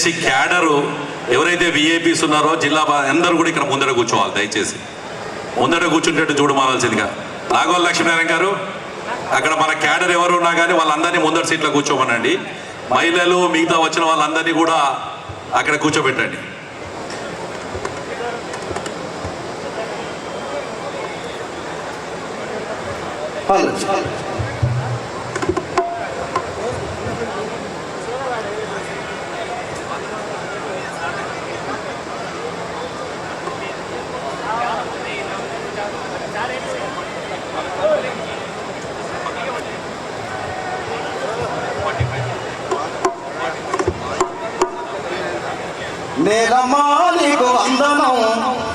దయచేసి క్యాడరు ఎవరైతే విఐపీస్ ఉన్నారో జిల్లా అందరూ కూడా ఇక్కడ ముందర కూర్చోవాలి దయచేసి. ముందర కూర్చుంటట్టు చూడమాల్సిందిగా నాగోల్ లక్ష్మీనారాయణ గారు అక్కడ మన క్యాడర్ ఎవరు ఉన్నా కానీ వాళ్ళందరినీ ముందర సీట్లో కూర్చోమనండి. మహిళలు మిగతా వచ్చిన వాళ్ళందరినీ కూడా అక్కడ కూర్చోబెట్టండి. నేలమ్మా వందనం.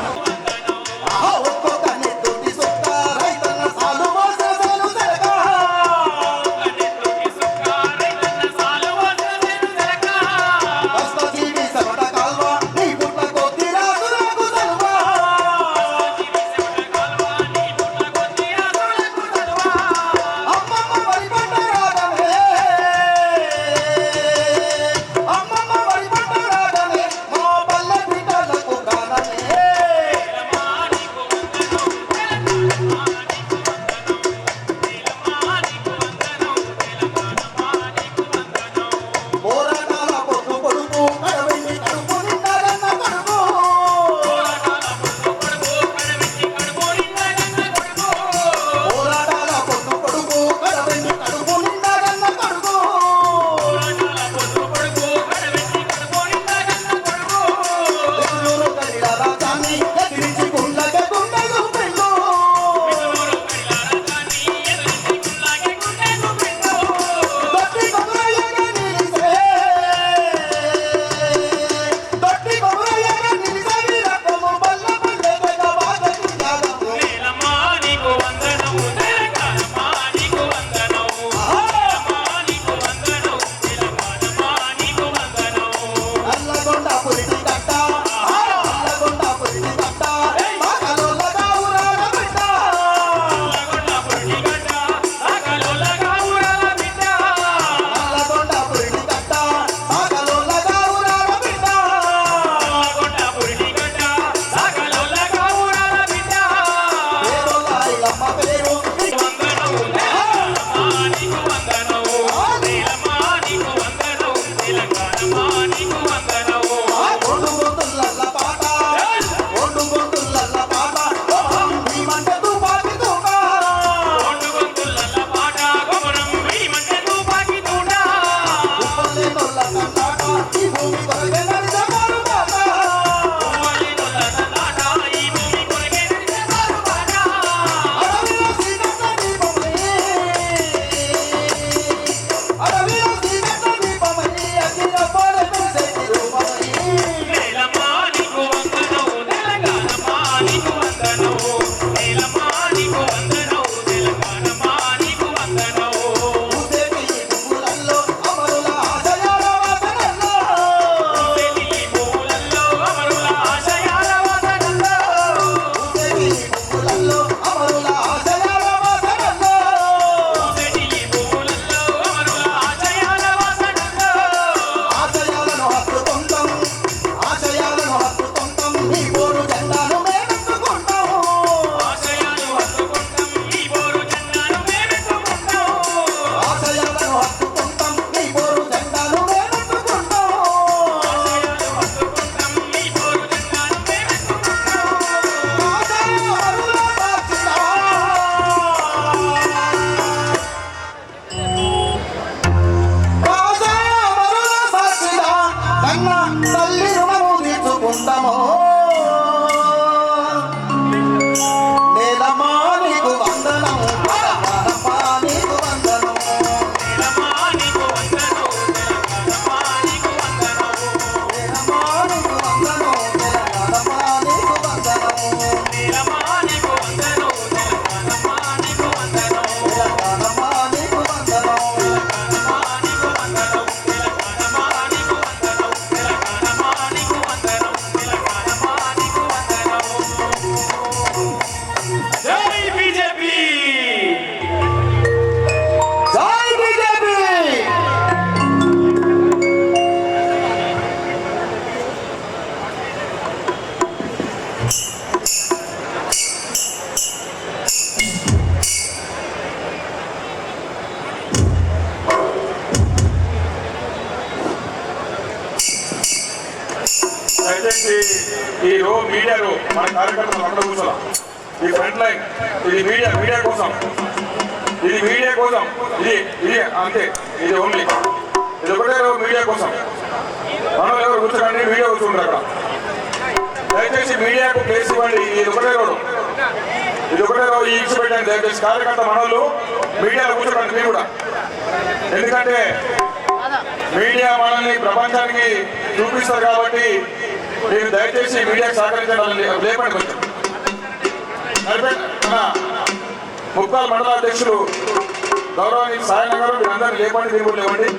కోసం ఇది మీడియా కోసం. ఇది ఇది అంతే. ఇది ఓన్లీ ఇది ఒకటే మీడియా కోసం. మనం ఎవరు కూర్చోకండి మీడియా కూర్చుంటారు అక్కడ. దయచేసి మీడియాకు ప్లేస్ ఇవ్వండి. ఇది ఒకటే రోడ్డు. ఇది ఒకటే రోజు ఇచ్చి పెట్టండి. దయచేసి కార్యకర్త మనోళ్ళు మీడియాలో కూర్చోకండి మీరు కూడా. ఎందుకంటే మీడియా మనల్ని ప్రపంచానికి చూపిస్తారు కాబట్టి మీరు దయచేసి మీడియాకు సహకరించడం లేపండి కొంచెం. ముప్పాల మండల అధ్యక్షులు గౌరవానికి సాయం గారు మీరందరూ లేపండి దేవుడు లేవండి.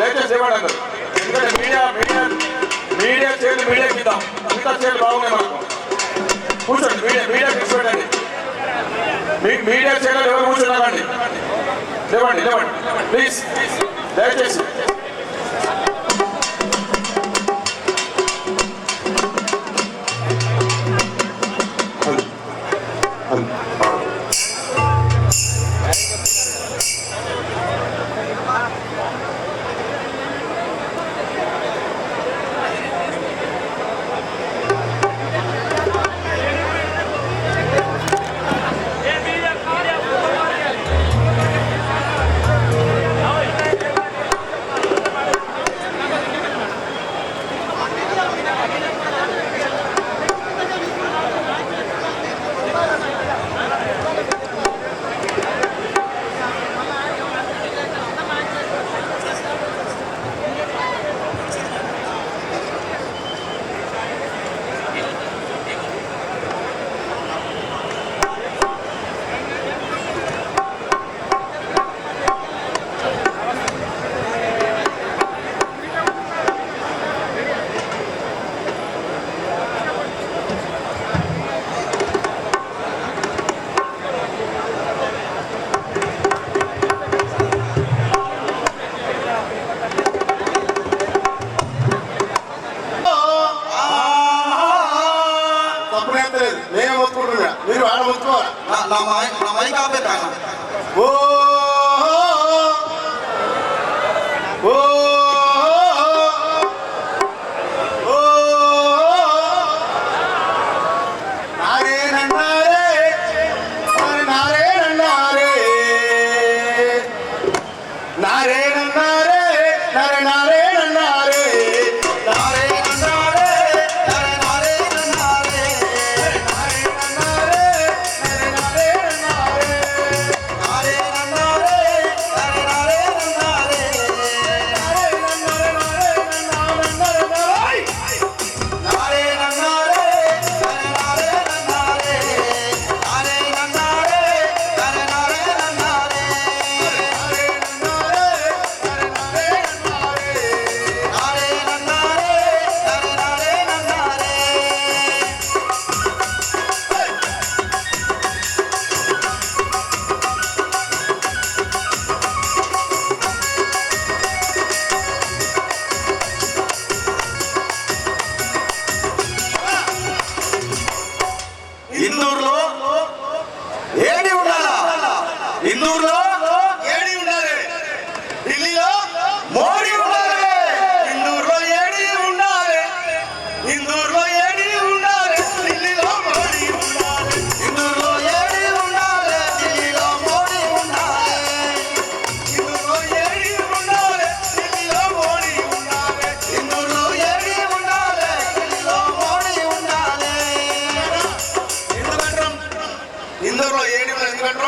దయచేసి లేవండి అందరు. ఎందుకంటే మీడియా మీడియా మీడియా చేతులు మీడియాకి ఇద్దాం మిగతా చేతులు బాగున్నాయి మనకు కూర్చోండి మీడియా మీడియా తీసుకోండి మీకు మీడియా చేయాలి ఎవరు కూర్చున్నారండి లేవండి లేవండి. ప్లీజ్ దయచేసి.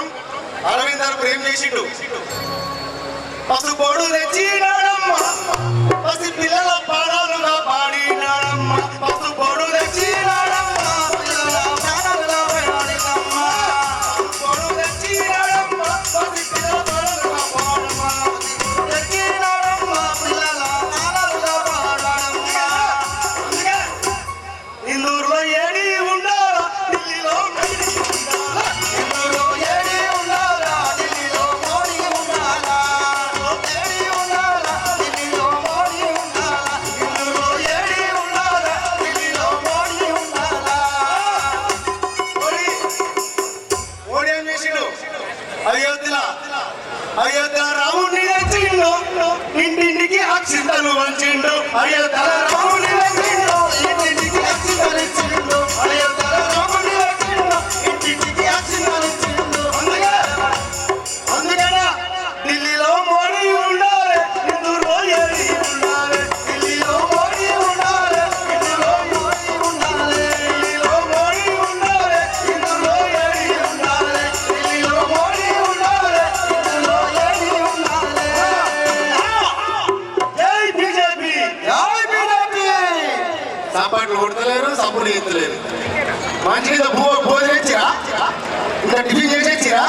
ఎందుకంటాం అరవింద్ ప్రేమ చేసిండు పసుపొడు తెచ్చినాడమ్మ అయోధ్య అయోధ్య రాముడిని నచ్చిండు ఇంటింటికి అక్షింతలు వంచిండు. అయోధ్య రాముడిని నచ్చిండు ఇంటింటికి అక్షింతలు ఇచ్చిండు. అయోధ్య కొడతలేరు సప్పుడు మంచిగా భూ భోజనం ఇచ్చిరా ఇంకా టిఫిన్ చేసి ఇచ్చిరా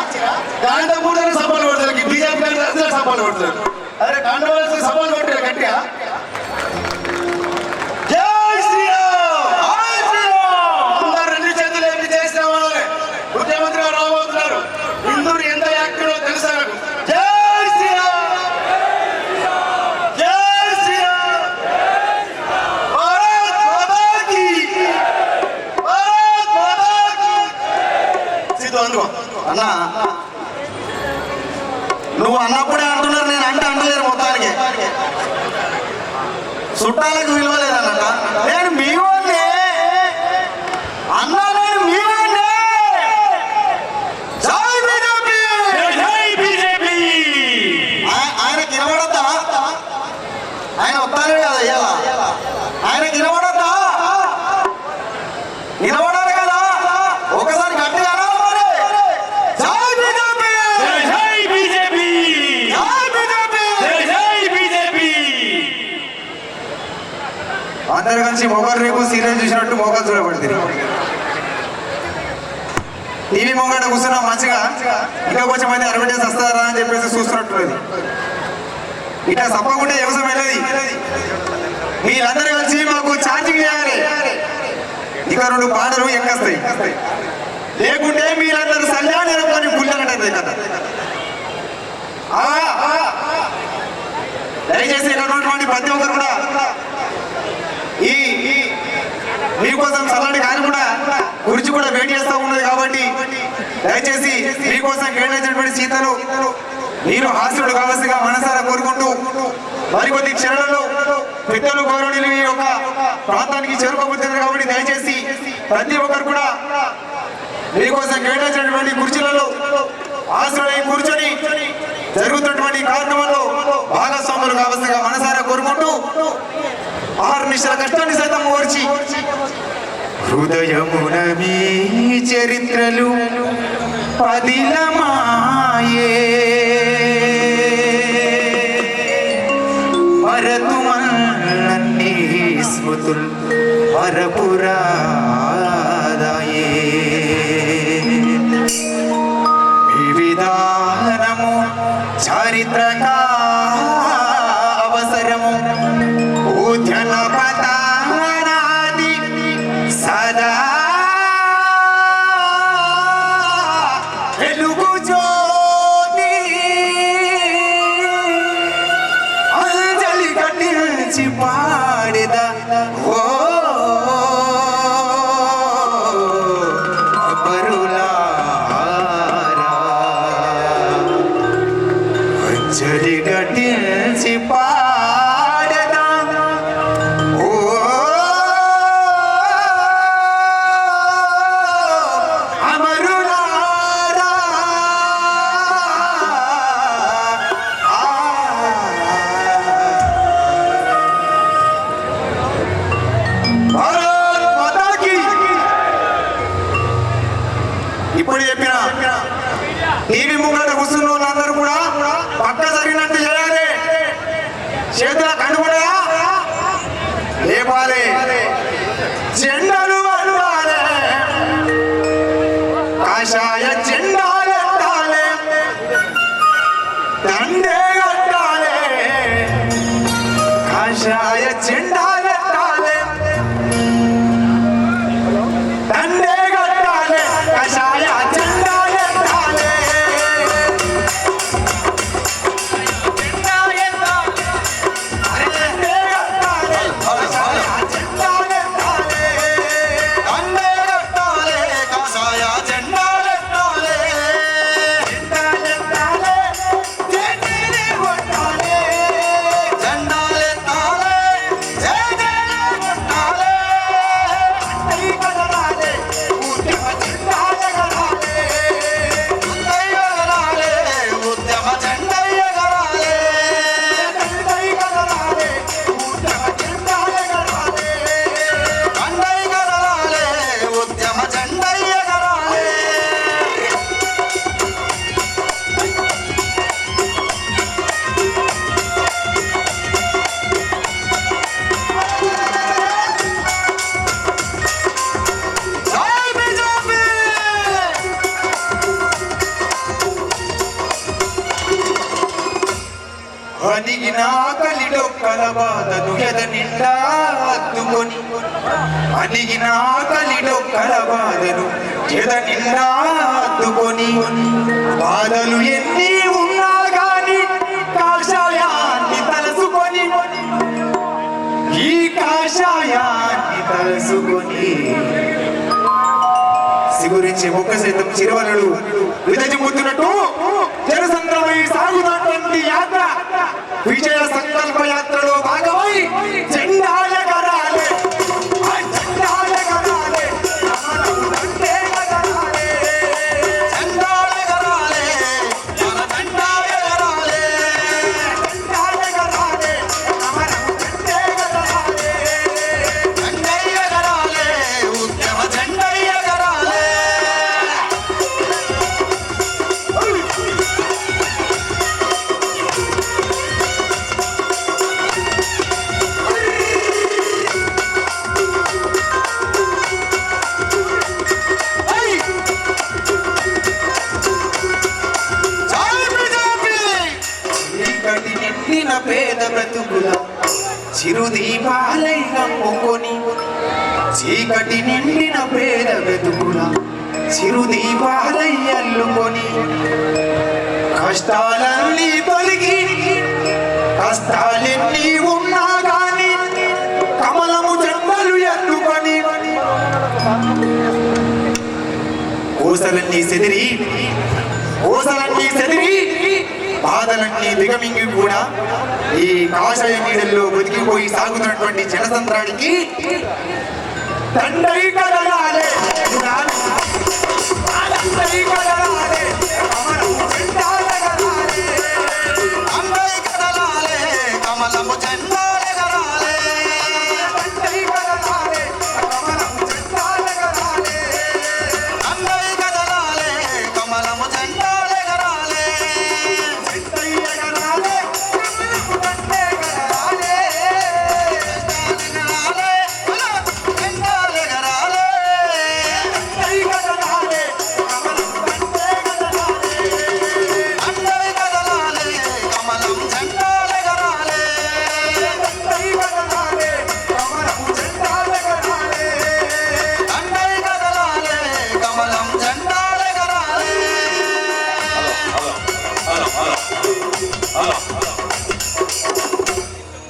దాంతో కూడా సవాళ్ళు కొడతారు బీజేపీ అసలు పడతారు. అరే కండవాల్సిన సవాళ్ళు అందరు కలిసి మొగలు రేపు సీరియల్ చూసినట్టు మొగలు చూడబడింది. టీవీ మొంగడ కూర్చున్నా మంచిగా ఇంకా కొంచెం మంది అడ్వర్టైజ్ వస్తారా అని చెప్పేసి చూస్తున్నట్టున్నది. ఇట్లా తప్పకుండా వ్యవసాయం వెళ్ళేది మీరందరూ కలిసి మాకు ఛార్జింగ్ చేయాలి. ఇక రెండు పాటలు ఎక్కస్తాయి. లేకుంటే మీరందరూ సల్యాన్ని అనుకొని గుళ్ళంటే కదా. దయచేసి ఇక్కడ ఉన్నటువంటి ప్రతి ఒక్కరు కూడా ఈ ఈ మీకోసం చల్లటి గాలి కూడా గురించి కూడా వేడి చేస్తూ ఉన్నది కాబట్టి దయచేసి మీకోసం కేటాయించినటువంటి సీతలు మీరు హాస్యుడు కావాల్సిగా మనసారా కోరుకుంటూ మరికొద్ది క్షణాలలో పెద్దలు గౌరవనీయులు ఈ యొక్క ప్రాంతానికి చేరుకోబోతున్నారు కాబట్టి దయచేసి ప్రతి ఒక్కరు కూడా మీకోసం కేటాయించినటువంటి కుర్చీలలో ఆశ్రయ కూర్చొని జరుగుతున్నటువంటి కార్యక్రమంలో భాగస్వాములు కావలసిగా మనసారా కోరుకుంటూ ఆరు నిమిషాల కష్టాన్ని సైతం ఓర్చి హృదయమున మీ చరిత్రలు పదిలమాయే మరతు మన్నీ స్మృతుల్ మరపురాదాయే వివిధానము చారిత్రక ఇప్పుడు చెప్పిన. టీవీ ముంగట కూర్చున్న వాళ్ళందరూ కూడా పక్క జరిగినట్టు చేయాలి. చేతుల కండుబడా అణిగిన ఆకలి డొక్కల బాధను ఎద నిండా అద్దుకొని బాధలు ఎన్ని ఉన్నా గాని కాషాయాన్ని తలసుకొని ఈ కాషాయాన్ని తలసుకొని. సిగురించి ఒక్క సైతం చిరువలలు విదజిమ్ముతున్నట్టు జనసంద్రమై సాగుతున్నటువంటి యాత్ర. విజయ సంకల్ప యాత్రలో భాగమై కోసలన్నీ సెదిరి కోసలన్నీ సెదిరి బాధలన్నీ దిగమింగి కూడా ఈ కాషాయ నీడల్లో బతికిపోయి సాగుతున్నటువంటి జనసంద్రానికి తండ్రి కదలాలే తండ్రి కదలాలే కమలము జెండాలెగరాలే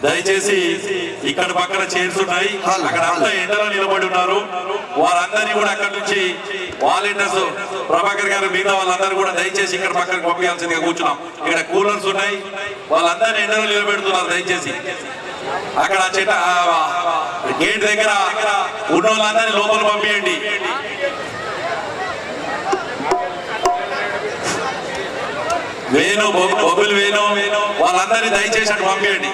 దయచేసి ఇక్కడ పక్కన చైర్స్ ఉన్నాయి. అక్కడ అంతా ఎండలో నిలబడి ఉన్నారు. వారందరినీ కూడా అక్కడ నుంచి వాలంటీర్స్ ప్రభాకర్ గారు మిగతా వాళ్ళందరూ కూడా దయచేసి ఇక్కడ పక్కన పంపించాల్సిందిగా కూర్చున్నాం. ఇక్కడ కూలర్స్ ఉన్నాయి. వాళ్ళందరినీ ఎండలో నిలబెడుతున్నారు దయచేసి. అక్కడ చెట్ట గేట్ దగ్గర ఉన్న వాళ్ళందరినీ లోపల పంపించండి వేణు బొ- బొబ్బులు వేణు వాళ్ళందరినీ దయచేసి అటు పంపించండి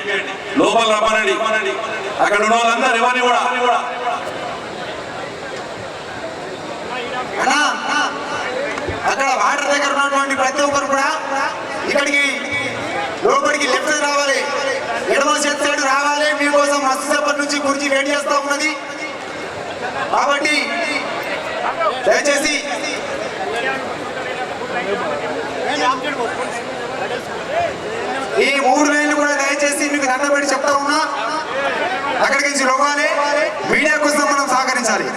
లోపల రమ్మనండి. అక్కడ ఉన్న వాళ్ళందరూ ఎవరిని కూడా అన్నా అక్కడ వాటర్ దగ్గర ఉన్నటువంటి ప్రతి ఒక్కరు కూడా ఇక్కడికి లోపలికి లెఫ్ట్ రావాలి. ఎడమ చేతి సైడ్ రావాలి. మీకోసం మస్తు నుంచి కుర్చీ వేడి చేస్తా ఉన్నది. కాబట్టి దయచేసి ఈ మూడు లైన్లు కూడా దయచేసి మీకు దండ పెట్టి చెప్తా ఉన్నా. అక్కడికి నుంచి లోగాలి. మీడియా కోసం మనం సహకరించాలి.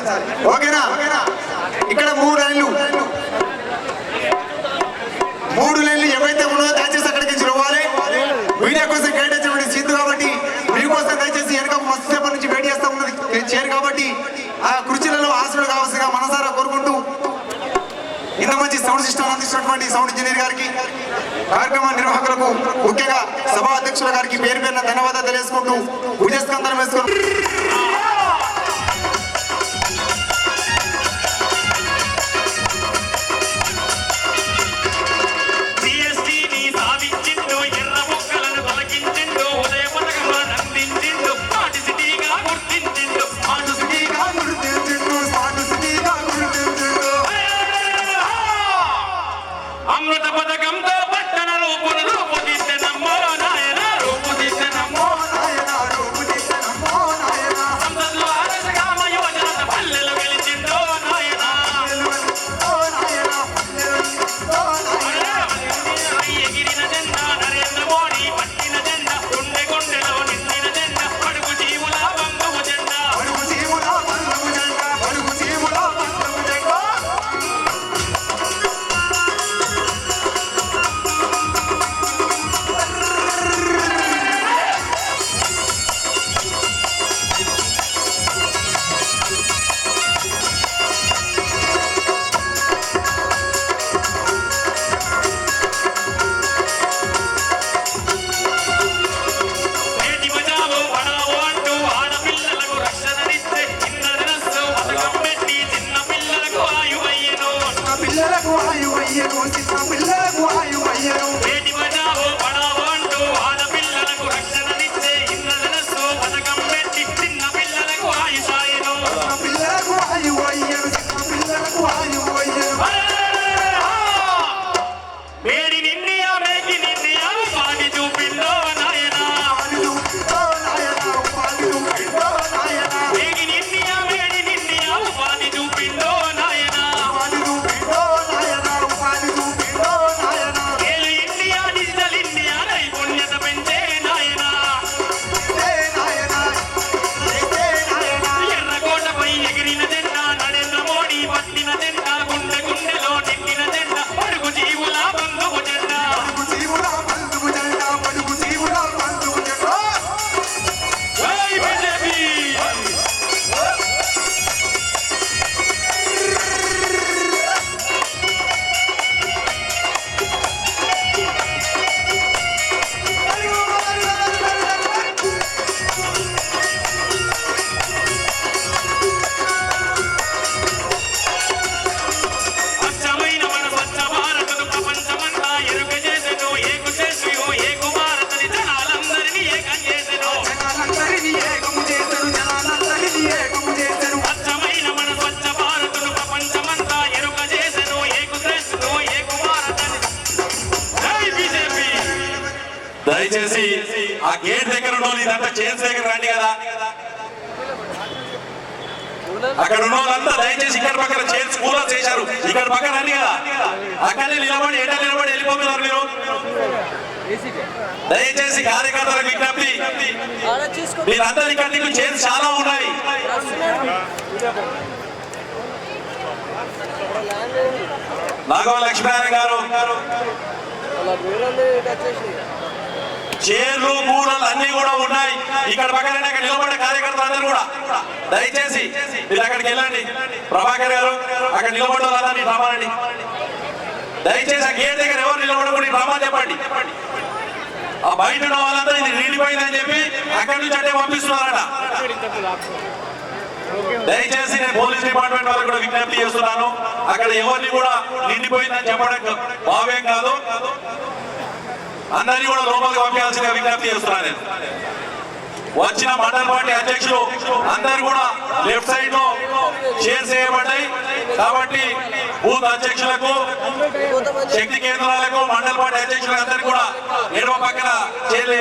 ఓకేనా? ఇక్కడ మూడు లైన్లు మూడు లైన్లు ఏవైతే ఉన్నాయో దయచేసి అక్కడికి నుంచి లోవాలి మీడియా కోసం కేటాయించబడి సీటు కాబట్టి మీకోసం దయచేసి వెనక మస్తు సేపటి నుంచి వెయిట్ చేస్తా ఉన్నది. చేరు కాబట్టి ఆ కుర్చీలలో ఆశలు కావాల్సిగా మనసారా కోరుకుంటూ ఇంత మంచి సౌండ్ సిస్టమ్ అందిస్తున్నటువంటి సౌండ్ ఇంజనీర్ గారికి కార్యక్రమ నిర్వాహకులకు ముఖ్యంగా సభా అధ్యక్షుల గారికి పేరు పేరున ధన్యవాదాలు తెలియజేసుకుంటూ భుజస్కందనం వేసుకుంటూ అక్కడ ఉన్న వాళ్ళంతా దయచేసి ఇక్కడ పక్కన చైర్స్ కూలర్ చేశారు. ఇక్కడ పక్కన అని కదా. అక్కడనే నిలబడి ఎట నిలబడి వెళ్ళిపోతున్నారు మీరు? దయచేసి కార్యకర్తలకు విజ్ఞప్తి. మీరందరి ఇక్కడ నీకు చైర్స్ చాలా ఉన్నాయి. నాగవ లక్ష్మీనారాయణ గారు. చేర్లు కూడలు అన్ని కూడా ఉన్నాయి. ఇక్కడ పక్కన అక్కడ నిలబడే కార్యకర్తలు అందరూ కూడా. దయచేసి మీరు అక్కడికి వెళ్ళండి. ప్రభాకర్ గారు అక్కడ నిలబడే వాళ్ళందరినీ రమ్మనండి దయచేసి ఆ గేట్ దగ్గర ఎవరు నిలబడకూడదు రమ్మని చెప్పండి. ఆ బయట ఉన్న వాళ్ళందరూ ఇది నిండిపోయిందని చెప్పి అక్కడి నుంచి అంటే పంపిస్తున్నారట. దయచేసి నేను పోలీస్ డిపార్ట్మెంట్ వాళ్ళకి కూడా విజ్ఞప్తి చేస్తున్నాను. అక్కడ ఎవరిని కూడా నిండిపోయిందని చెప్పడం భావ్యం కాదు. అందరినీ కూడా లోపలికి పంపించాల్సిన విజ్ఞప్తి చేస్తున్నా నేను. వచ్చిన మండల పార్టీ అధ్యక్షులు అందరు కూడా లెఫ్ట్ సైడ్లో షేర్ చేయబడ్డాయి. కాబట్టి బూత్ అధ్యక్షులకు శక్తి కేంద్రాలకు మండల పార్టీ అధ్యక్షులకు కూడా ఎడవ పక్కన చేర్లు